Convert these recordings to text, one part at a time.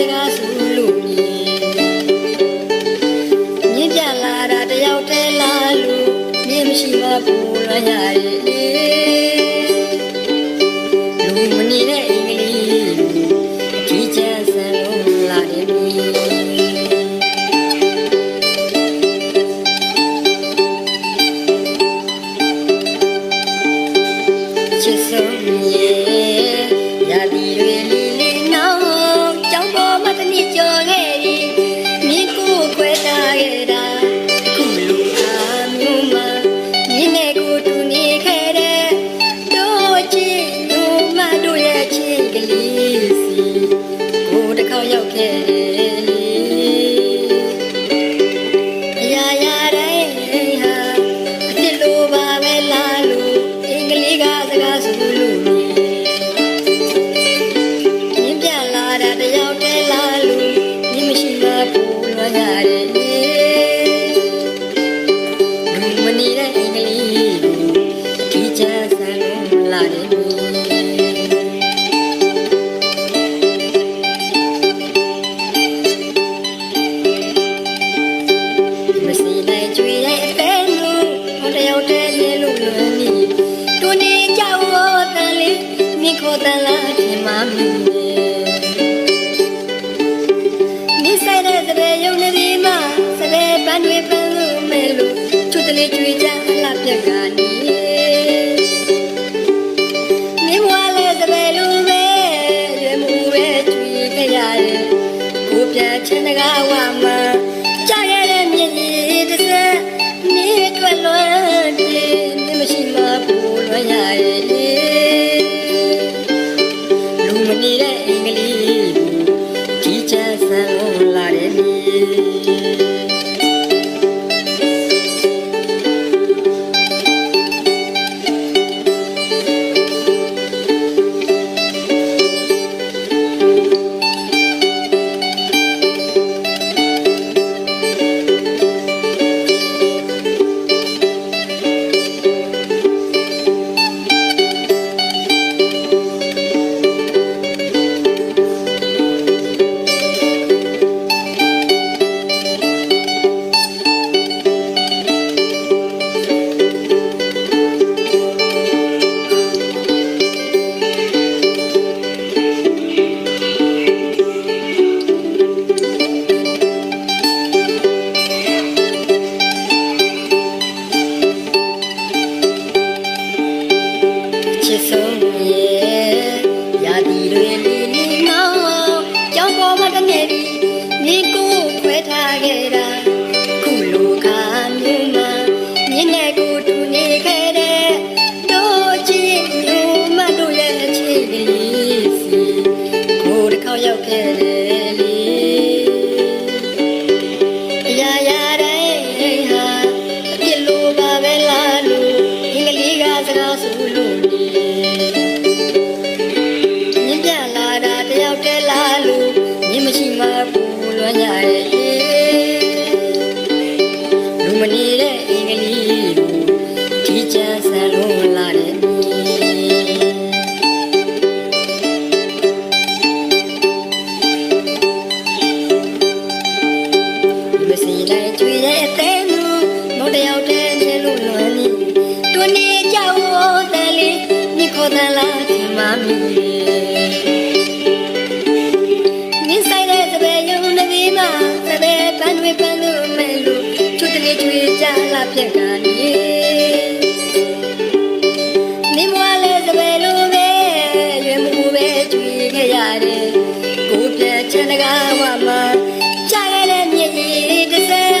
စကားစုလို့မြည်မြင်ပြလာတာတယောက်တည်းလားလို့မြင်မရှိပါဘူးလားရရဲ့ लालू ကျွေကြလှပြက်ကနေ နဲ့ပန်းလို့မဲ့လို့ချွတ်တလေချွေကြလာပြက်ကနေနေမွာလဲစပယ်လို့ပဲရွယ်မှုပဲချွေခဲ့ရတယ်ကိုပြက်ချင်တကားဝမှာကြားခဲ့တဲ့မြစ်ကြီးတစ်စက်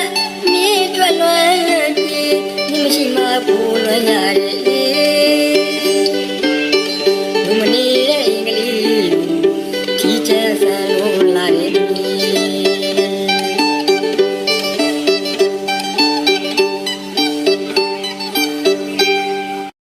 မြစ်တွက်လွမ်းပြီနေမရှိမှဘူးလွမ်းရတယ်ဘုမနေတဲ့အင်္ဂလိပ်ကြီးချန်ဆန်လို့